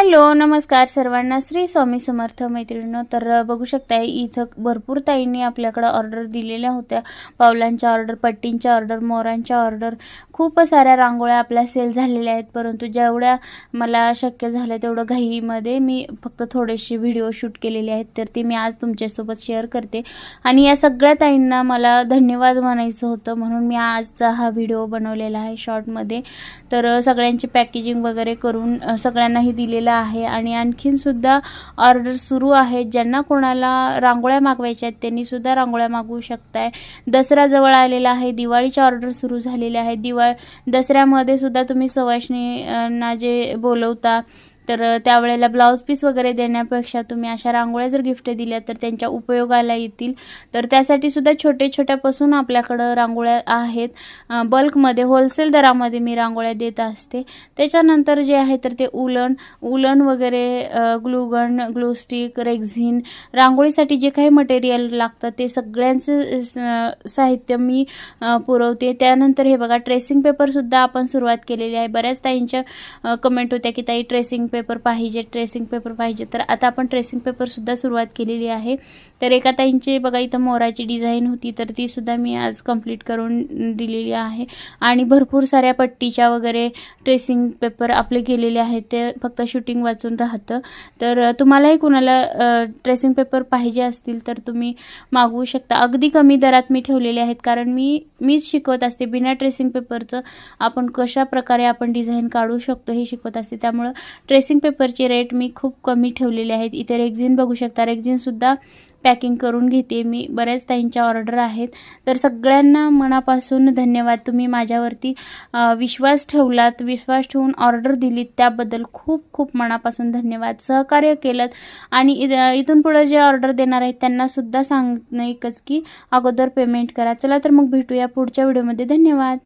Hello नमस्कार सर्वांना. श्री स्वामी समर्थ मैत्रिणीनं तर बघू शकताय इथं भरपूर ताईंनी आपल्याकडं ऑर्डर दिलेल्या होत्या. पावलांच्या ऑर्डर पट्टींच्या ऑर्डर मोरांच्या ऑर्डर. खूप साऱ्या रांगोळ्या आपल्या सेल झालेल्या आहेत परंतु जेवढ्या मला शक्य झालं तेवढं घाईमध्ये मी फक्त थोडेसे व्हिडिओ शूट केलेले आहेत तर ते मी आज तुमच्यासोबत शेअर करते. आणि या सगळ्या ताईंना मला धन्यवाद म्हणायचं होतं म्हणून मी आजचा हा व्हिडिओ बनवलेला आहे शॉर्टमध्ये. तर सगळ्यांची पॅकेजिंग वगैरे करून सगळ्यांनाही दिलेलं आहे आणि आणखीनसुद्धा ऑर्डर सुरू आहेत. ज्यांना कोणाला रांगोळ्या मागवायच्या आहेत त्यांनी सुद्धा रांगोळ्या मागवू शकताय. दसरा जवळ आलेला आहे. दिवाळीच्या ऑर्डर सुरू झालेल्या आहेत. दिवाळ दसऱ्यामध्ये सुद्धा तुम्ही सवाशणींना जे बोलवता तर त्यावेळेला ब्लाऊज पीस वगैरे देण्यापेक्षा तुम्ही अशा रांगोळ्या जर गिफ्ट दिल्या तर त्यांच्या उपयोगाला येतील. तर त्यासाठी सुद्धा छोटे छोट्यापासून आपल्याकडं रांगोळ्या आहेत. बल्कमध्ये होलसेल दरामध्ये मी रांगोळ्या देत असते. त्याच्यानंतर जे आहे तर ते उलन उलन वगैरे glue gun glue stick rexine रांगोळीसाठी जे काही मटेरियल लागतं ते सगळ्यांचं स- साहित्य मी पुरवते. त्यानंतर हे बघा ट्रेसिंग पेपरसुद्धा आपण सुरुवात केलेली आहे. बऱ्याच ताईंच्या कमेंट होत्या की ताई ट्रेसिंग पेपर पेपर पाहिजे ट्रेसिंग पेपर पाहिजे. तर आता आपण ट्रेसिंग पेपरसुद्धा सुरुवात केलेली आहे. तर एका ताईंची बघा इथं मोराची डिझाईन होती तर तीसुद्धा मी आज कंप्लीट करून दिलेली आहे. आणि भरपूर साऱ्या पट्टीच्या वगैरे ट्रेसिंग पेपर आपले केलेले आहेत. ते फक्त शूटिंग वाचून राहतं. तर तुम्हालाही कुणाला ट्रेसिंग पेपर पाहिजे असतील तर तुम्ही मागवू शकता. अगदी कमी दरात मी ठेवलेले आहेत कारण मी मीच शिकवत असते. बिना ट्रेसिंग पेपरचं आपण कशा प्रकारे आपण डिझाईन काढू शकतो हे शिकवत असते. त्यामुळं ट्रेसिंग पेपरचे रेट मी खूप कमी ठेवलेले आहेत. इथे रेक्झिन बघू शकता. रेक्झिनसुद्धा पॅकिंग करून घेते मी. बऱ्याच ताईंच्या ऑर्डर आहेत. तर सगळ्यांना मनापासून धन्यवाद. तुम्ही माझ्यावरती विश्वास ठेवलात विश्वास ठेवून ऑर्डर दिलीत. त्याबद्दल खूप खूप मनापासून धन्यवाद. सहकार्य केलं आणि इथून पुढे जे ऑर्डर देणार आहेत त्यांनासुद्धा सांगणं एकच की अगोदर पेमेंट करा. चला तर मग भेटूया पुढच्या व्हिडिओमध्ये धन्यवाद.